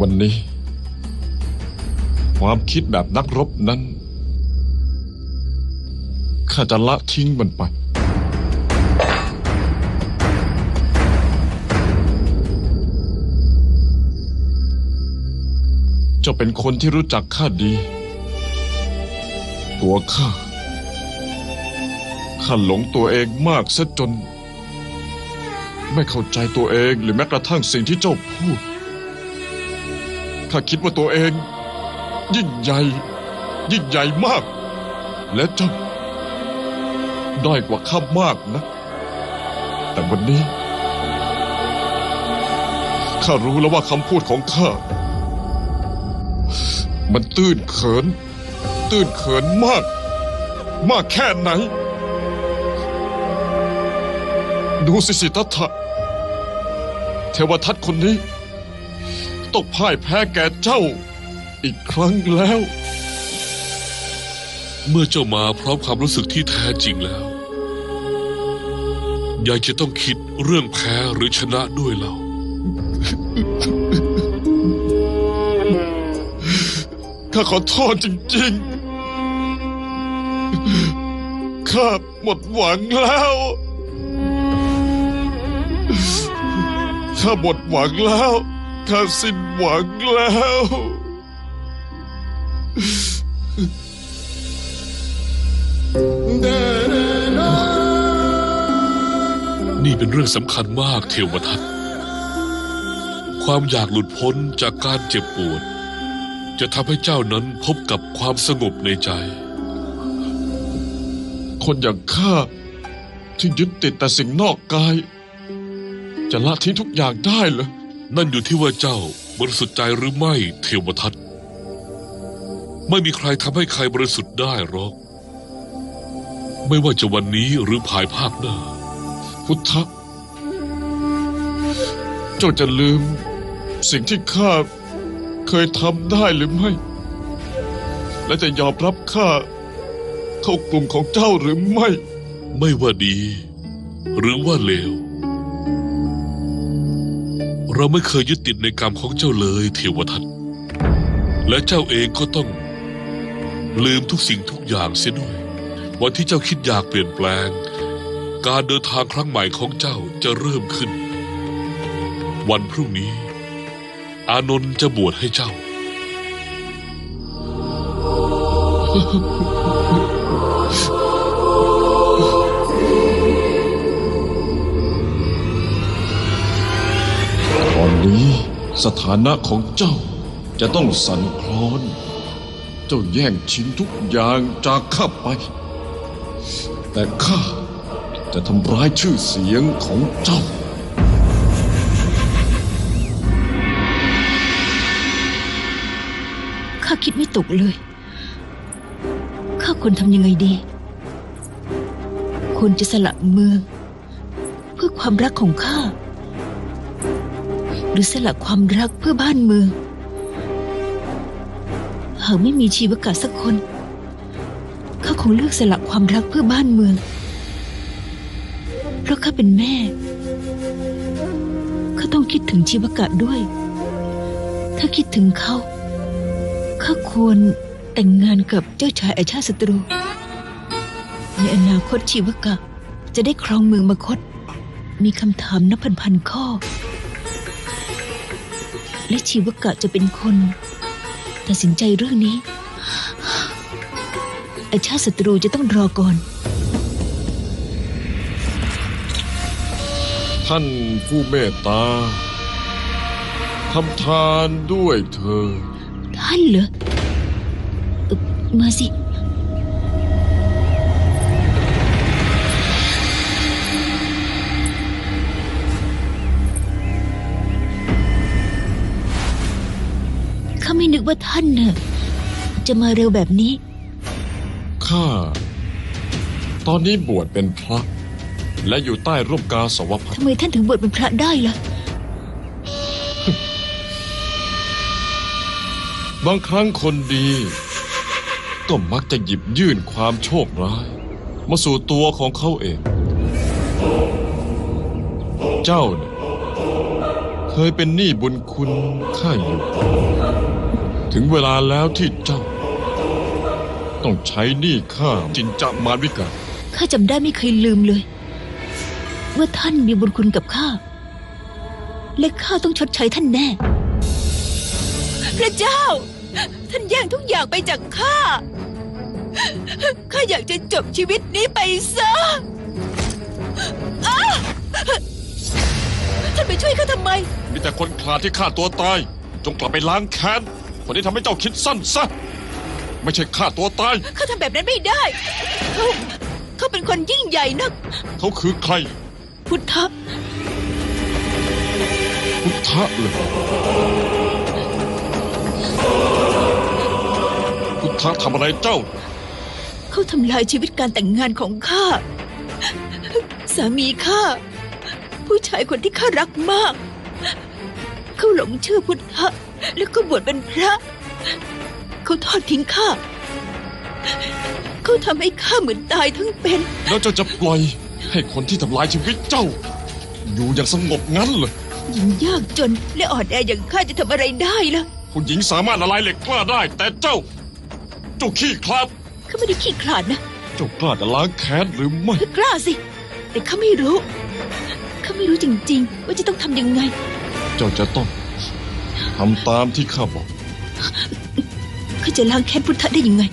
วันนี้ ความคิดแบบนักรบนั้นข้าจะละทิ้งมันไป เจ้าเป็นคนที่รู้จักข้าดี ตัวข้า ข้าหลงตัวเองมากซะจน ไม่เข้าใจตัวเองหรือแม้กระทั่งสิ่งที่เจ้าพูด ข้าคิดว่าตัวเอง ยิ่งใหญ่ ยิ่งใหญ่มาก และเจ้าด้อยกว่าข้ามากนะ แต่วันนี้ ข้ารู้แล้วว่าคำพูดของข้า มันตื้นเขิน ตื้นเขินมาก มากแค่ไหน ดูสิสิทธัตถะเทวทัตคนนี้ ต้องพ่ายแพ้แก่เจ้า อีกครั้งแล้ว เมื่อเจ้ามาพร้อมความรู้สึกที่แท้จริงแล้วยายจะต้องคิดเรื่องแพ้หรือชนะด้วยเราข้าขอโทษจริงๆ ข้าหมดหวังแล้ว ข้าหมดหวังแล้ว ข้าสิ้นหวังแล้ว นี่เป็นเรื่องสำคัญมากเทวทัตความอยากหลุดพ้นจากการเจ็บปวด จะทำให้เจ้านั้นพบกับความสงบในใจ คนอย่างข้าที่ยึดติดแต่สิ่งนอกกาย จะละทิ้งทุกอย่างได้เหรอ นั่นอยู่ที่ว่าเจ้าบริสุทธิ์ใจหรือไม่เทวทัตไม่มีใครทำให้ใครบริสุทธิ์ได้หรอก ไม่ว่าจะวันนี้หรือภายภาคหน้า พุทธะเจ้าจะลืม สิ่งที่ข้าเคยทำได้หรือไม่ และจะยอมรับข้าเข้ากลุ่มของเจ้าหรือไม่ ไม่ว่าดี หรือว่าเลว เราไม่เคยยึดติดในกรรมของเจ้าเลยเทวทัตและเจ้าเองก็ต้อง ลืมทุกสิ่งทุกอย่างเสียด้วย วันที่เจ้าคิดอยากเปลี่ยนแปลง การเดินทางครั้งใหม่ของเจ้าจะเริ่มขึ้น วันพรุ่งนี้ อานนท์จะบวชให้เจ้า สถานะของเจ้าจะต้องสั่นคลอน เจ้าแย่งชิงทุกอย่างจากข้าไป แต่ข้าจะทำร้ายชื่อเสียงของเจ้า ข้าคิดไม่ตกเลย ข้าควรทำยังไงดีควรจะสละเมือง เพื่อความรักของข้า หรือสละความรักเพื่อบ้านเมือง หากไม่มีชีวกาสักคน เขาคงเลือกสละความรักเพื่อบ้านเมือง เพราะข้าเป็นแม่ข้าต้องคิดถึงชีวกะด้วย ถ้าคิดถึงเขาข้าควรแต่งงานกับเจ้าชายอาชาศัตรู ในอนาคตชีวกะจะได้ครองเมืองมคต มีคำถามนับพันพันๆข้อ และชีวกะจะเป็นคนตัดสินใจเรื่องนี้อาชาติศัตรูจะต้องรอก่อน ท่านผู้เมตตาทำทานด้วยเธอ ท่านเหรอเอ่อมาสิาไม่นึกว่าท่านเน่ะจะมาเร็วแบบนี้ ข้า ตอนนี้บวชเป็นพระ และอยู่ใต้ร่มกาสาวพัดทำไมท่านถึงบวชเป็นพระได้ล่ะ บางครั้งคนดี ก็มักจะหยิบยื่นความโชคร้าย มาสู่ตัวของเขาเอง เจ้าเนี่ยเคยเป็นหนี้บุญคุณข้าอยู่ ถึงเวลาแล้วที่เจ้า ต้องใช้หนี้ข้าจินจะมารวิกาข้าจำได้ไม่เคยลืมเลย ว่าท่านมีบุญคุณกับข้า และข้าต้องชดใช้ท่านแน่ พระเจ้า ท่านแย่งทุกอย่างไปจากข้า ข้าอยากจะจบชีวิตนี้ไปซะอ้าท่านไปช่วยข้าทำไม มีแต่คนขลาดที่ฆ่าตัวตาย จงกลับไปล้างแค้น คนที่ทำให้เจ้าคิดสั้นซะ ไม่ใช่ฆ่าตัวตายข้าทำแบบนั้นไม่ได้ เขาเขาเป็นคนยิ่งใหญ่นัก เขาคือใคร พุทธะพุทธะเลยพุทธะทำอะไรเจ้า เขาทำลายชีวิตการแต่งงานของข้า สามีข้า ผู้ชายคนที่ข้ารักมาก เขาหลงเชื่อพุทธะ แล้วก็บวชเป็นพระ เขาทอดทิ้งข้า เขาทำให้ข้าเหมือนตายทั้งเป็น แล้วเจ้าจะปล่อย ให้คนที่ทำลายชีวิตเจ้า อยู่อย่างสงบงั้นเหรอหญิงยากจนและอ่อนแออย่างข้าจะทำอะไรได้ล่ะผู้หญิงสามารถละลายเหล็กกล้าได้ แต่เจ้า เจ้าขี้คลาดข้าไม่ได้ขี้ขลาดนะ เจ้ากล้าจะล้างแค้นหรือไม่ ข้ากล้าสิ แต่ข้าไม่รู้ ข้าไม่รู้จริงๆ ว่าจะต้องทำยังไง เจ้าจะต้อง ทำตามที่ข้าบอก ข้าจะล้างแค้นพุทธะได้ยังไง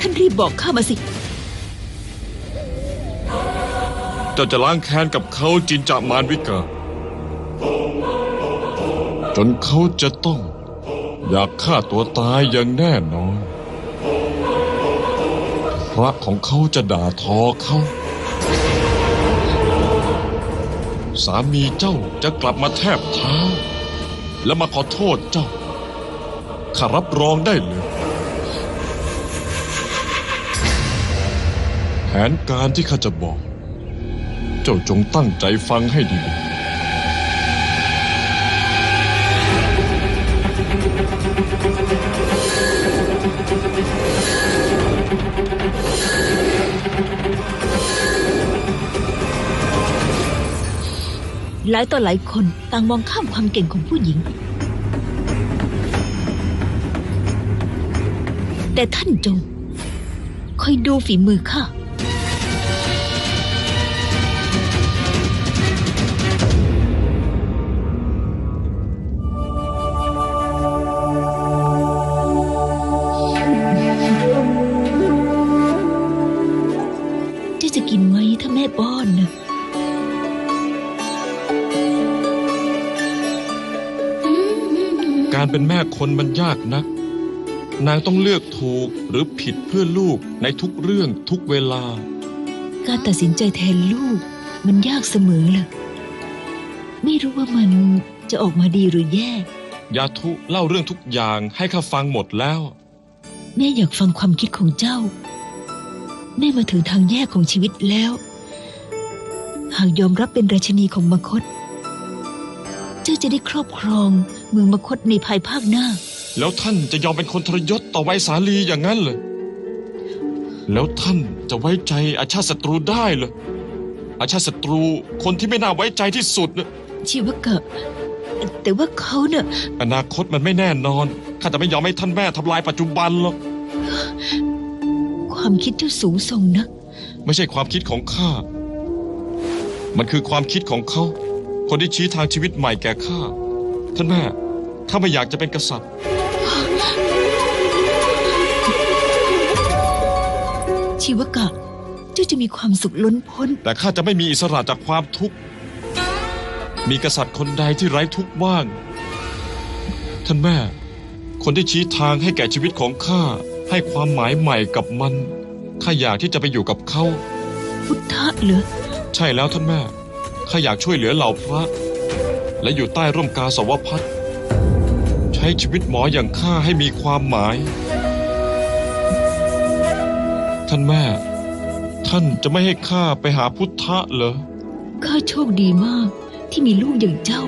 ท่านรีบบอกข้ามาสิ เจ้าจะล้างแค้นกับเขาจินจามารวิกา จนเขาจะต้อง อยากฆ่าตัวตายอย่างแน่นอน พระของเขาจะด่าทอเขา สามีเจ้าจะกลับมาแทบเท้า และมาขอโทษเจ้าข้ารับรองได้เลย แผนการที่ข้าจะบอก เจ้าจงตั้งใจฟังให้ดี หลายต่อหลายคนต่างมองข้ามความเก่งของผู้หญิง แต่ท่านจงคอยดูฝีมือข้าจ้าจะกินไหมถ้าแม่ป้อนนะ การเป็นแม่คนมันยากนัก นางต้องเลือกถูกหรือผิดเพื่อลูกในทุกเรื่องทุกเวลา การตัดสินใจแทนลูก มันยากเสมอเลยไม่รู้ว่ามันจะออกมาดีหรือแย่ ยาทุเล่าเรื่องทุกอย่างให้ข้าฟังหมดแล้ว แม่อยากฟังความคิดของเจ้า แม่มาถึงทางแยกของชีวิตแล้ว หากยอมรับเป็นราชินีของมคตเจ้าจะได้ครอบครองเมืองมคตในภายภาคหน้า แล้วท่านจะยอมเป็นคนทรยศต่อไวยสาลีอย่างนั้นเลยแล้วท่านจะไว้ใจอาชาติศัตรูได้เหรอ อาชาติศัตรูคนที่ไม่น่าไว้ใจที่สุดน่ะชีวกะ แต่ว่าเขาเน่ะอนาคตมันไม่แน่นอน ข้าจะไม่ยอมให้ท่านแม่ทำลายปัจจุบันหรอก ความคิดเจ้าสูงส่งนักไม่ใช่ความคิดของข้า มันคือความคิดของเขา คนที่ชี้ทางชีวิตใหม่แก่ข้า ท่านแม่ ข้าไม่อยากจะเป็นกษัตริย์ ชีวกะ เจ้าจะมีความสุขล้นพ้น แต่ข้าจะไม่มีอิสระจากความทุกข์ มีกษัตริย์คนใดที่ไร้ทุกข์บ้าง ท่านแม่ คนที่ชี้ทางให้แก่ชีวิตของข้า ให้ความหมายใหม่กับมัน ข้าอยากที่จะไปอยู่กับเขา พุทธะเหรอ ใช่แล้วท่านแม่ ข้าอยากช่วยเหลือเหล่าพระ และอยู่ใต้ร่มกาสาวพัดใช้ชีวิตหมออย่างข้าให้มีความหมาย ท่านแม่ ท่านจะไม่ให้ข้าไปหาพุทธะเหรอข้าโชคดีมากที่มีลูกอย่างเจ้า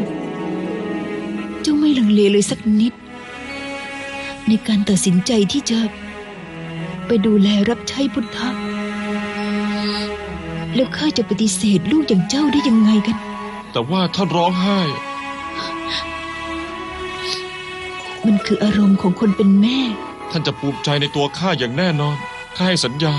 เจ้าไม่ลังเลเลยสักนิด ในการตัดสินใจที่จะ ไปดูแลรับใช้พุทธะ แล้วข้าจะปฏิเสธลูกอย่างเจ้าได้ยังไงกัน แต่ว่าท่านร้องไห้ มันคืออารมณ์ของคนเป็นแม่ ท่านจะภูมิใจในตัวข้าอย่างแน่นอน ข้าให้สัญญา